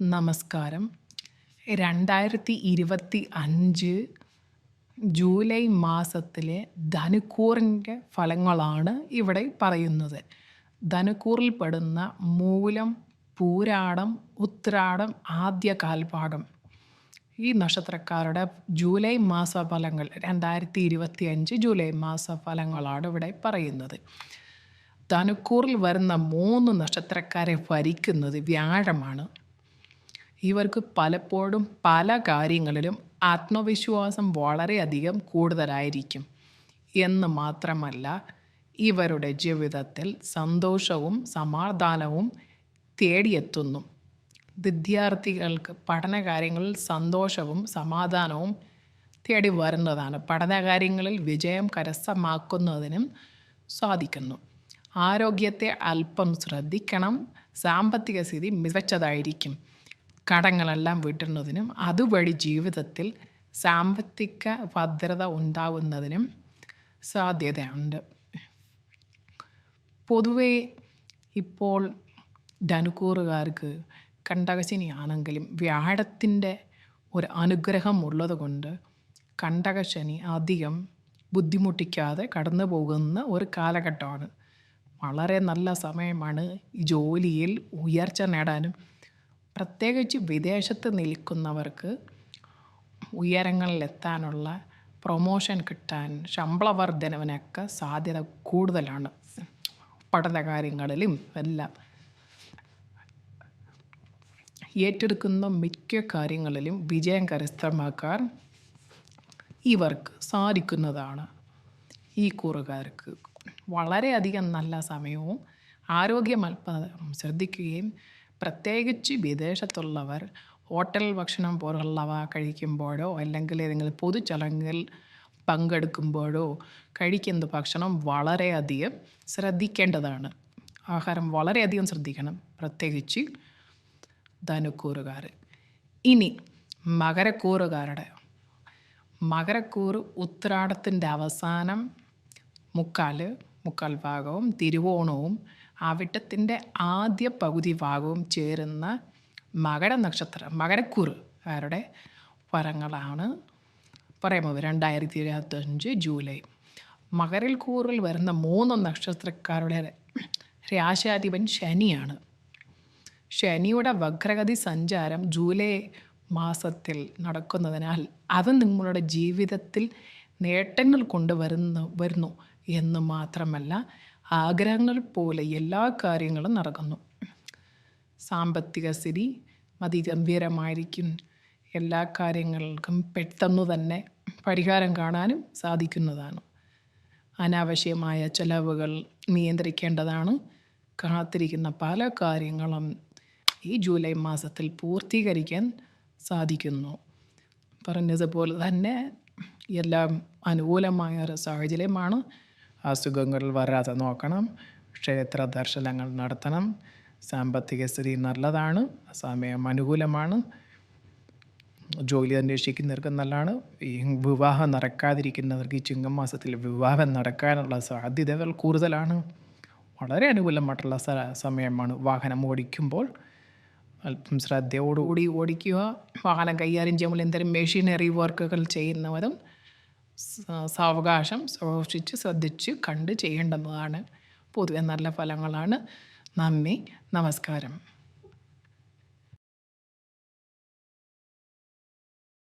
നമസ്കാരം. രണ്ടായിരത്തി ഇരുപത്തി അഞ്ച് ജൂലൈ മാസത്തിലെ ധനുക്കൂറിന്റെ ഫലങ്ങളാണ് ഇവിടെ പറയുന്നത്. ധനുക്കൂറിൽ പെടുന്ന മൂലം പൂരാടം ഉത്രാടം ആദ്യ കാൽപാടം ഈ നക്ഷത്രക്കാരുടെ ജൂലൈ മാസ ഫലങ്ങൾ രണ്ടായിരത്തി ഇരുപത്തി അഞ്ച് ജൂലൈ മാസ ഫലങ്ങളാണ് ഇവിടെ പറയുന്നത്. ധനുക്കൂറിൽ വരുന്ന മൂന്ന് നക്ഷത്രക്കാരെ ഭരിക്കുന്നത് വ്യാഴമാണ്. ഇവർക്ക് പലപ്പോഴും പല കാര്യങ്ങളിലും ആത്മവിശ്വാസം വളരെയധികം കൂടുതലായിരിക്കും. എന്ന് മാത്രമല്ല ഇവരുടെ ജീവിതത്തിൽ സന്തോഷവും സമാധാനവും തേടിയെത്തുന്നു. വിദ്യാർത്ഥികൾക്ക് പഠനകാര്യങ്ങളിൽ സന്തോഷവും സമാധാനവും തേടി വരുന്നതാണ്. പഠനകാര്യങ്ങളിൽ വിജയം കരസ്ഥമാക്കുന്നതിനും സാധിക്കുന്നു. ആരോഗ്യത്തെ അല്പം ശ്രദ്ധിക്കണം. സാമ്പത്തിക സ്ഥിതി മികച്ചതായിരിക്കും. കടങ്ങളെല്ലാം വീട്ടുന്നതിനും അതുവഴി ജീവിതത്തിൽ സാമ്പത്തിക ഭദ്രത ഉണ്ടാവുന്നതിനും സാധ്യതയുണ്ട്. പൊതുവേ ഇപ്പോൾ ധനുക്കൂറുകാർക്ക് കണ്ടകശനിയാണെങ്കിലും വ്യാഴത്തിന്റെ ഒരു അനുഗ്രഹം ഉള്ളതുകൊണ്ട് കണ്ടകശനി അധികം ബുദ്ധിമുട്ടിക്കാതെ കടന്നു പോകുന്ന ഒരു കാലഘട്ടമാണ്. വളരെ നല്ല സമയമാണ് ജോലിയിൽ ഉയർച്ച നേടാനും പ്രത്യേകിച്ച് വിദേശത്ത് നിൽക്കുന്നവർക്ക് ഉയരങ്ങളിലെത്താനുള്ള പ്രൊമോഷൻ കിട്ടാൻ ശമ്പള വർധനവിനൊക്കെ സാധ്യത കൂടുതലാണ്. പഠനകാര്യങ്ങളിലും എല്ലാം. ഏറ്റെടുക്കുന്ന മിക്ക കാര്യങ്ങളിലും വിജയം കരസ്ഥമാക്കാൻ ഇവർക്ക് സാധിക്കുന്നതാണ് ഈ കൂറുകാർക്ക്. വളരെയധികം നല്ല സമയവും ആരോഗ്യം ശ്രദ്ധിക്കുകയും പ്രത്യേകിച്ച് വിദേശത്തുള്ളവർ ഹോട്ടൽ ഭക്ഷണം പോലുള്ളവ കഴിക്കുമ്പോഴോ അല്ലെങ്കിൽ ഏതെങ്കിലും പൊതുചടങ്ങിൽ പങ്കെടുക്കുമ്പോഴോ കഴിക്കുന്ന ഭക്ഷണം വളരെയധികം ശ്രദ്ധിക്കേണ്ടതാണ്. ആഹാരം വളരെയധികം ശ്രദ്ധിക്കണം. പ്രത്യേകിച്ച് ധനുക്കൂറുകാർ. ഇനി മകരക്കൂറുകാരുടെ. മകരക്കൂറ് ഉത്രാടത്തിന്റെ അവസാനം മുക്കാൽ മുക്കാൽ ഭാഗവും തിരുവോണവും അവിട്ടത്തിന്റെ ആദ്യ പകുതി ഭാഗവും ചേരുന്ന മകര നക്ഷത്രം മകരക്കൂറുകാരുടെ ഫലങ്ങളാണ് പറയുന്നത് രണ്ടായിരത്തി ഇരുപത്തഞ്ച് ജൂലൈ. മകരൽ കൂറിൽ വരുന്ന മൂന്ന് നക്ഷത്രക്കാരുടെ രാശാധിപൻ ശനിയാണ്. ശനിയുടെ വക്രഗതി സഞ്ചാരം ജൂലൈ മാസത്തിൽ നടക്കുന്നതിനാൽ അത് നിങ്ങളുടെ ജീവിതത്തിൽ നേട്ടങ്ങൾ കൊണ്ടുവരുന്നു വരുന്നു എന്ന് മാത്രമല്ല ആഗ്രഹങ്ങൾ പോലെ എല്ലാ കാര്യങ്ങളും നടക്കുന്നു. സാമ്പത്തിക സ്ഥിതി അതിഗംഭീരമായിരിക്കും. എല്ലാ കാര്യങ്ങൾക്കും പെട്ടെന്ന് തന്നെ പരിഹാരം കാണാനും സാധിക്കുന്നതാണ്. അനാവശ്യമായ ചെലവുകൾ നിയന്ത്രിക്കേണ്ടതാണ്. കാത്തിരിക്കുന്ന പല കാര്യങ്ങളും ഈ ജൂലൈ മാസത്തിൽ പൂർത്തീകരിക്കാൻ സാധിക്കുന്നു. പറഞ്ഞതുപോലെ തന്നെ എല്ലാം അനുകൂലമായ ഒരു സാഹചര്യമാണ്. അസുഖങ്ങൾ വരാതെ നോക്കണം. ക്ഷേത്ര ദർശനങ്ങൾ നടത്തണം. സാമ്പത്തിക സ്ഥിതി നല്ലതാണ്. സമയം അനുകൂലമാണ്. ജോലി അന്വേഷിക്കുന്നവർക്ക് നല്ലതാണ്. ഈ വിവാഹം നടക്കാതിരിക്കുന്നവർക്ക് ഈ ചിങ്ങമാസത്തിൽ വിവാഹം നടക്കാനുള്ള സാധ്യതകൾ കൂടുതലാണ്. വളരെ അനുകൂലമായിട്ടുള്ള സമയമാണ് വാഹനം ഓടിക്കുമ്പോൾ. അല്പം ശ്രദ്ധയോടുകൂടി ഓടിക്കുക. വാഹനം കൈകാര്യം ചെയ്യുമ്പോൾ എന്തെങ്കിലും മെഷീനറി വർക്കുകൾ ചെയ്യുന്നവരും സാവകാശം സൂക്ഷിച്ച് ശ്രദ്ധിച്ച് കണ്ട് ചെയ്യേണ്ടുന്നതാണ്. പൊതുവെ നല്ല ഫലങ്ങളാണ്. നന്ദി. നമസ്കാരം.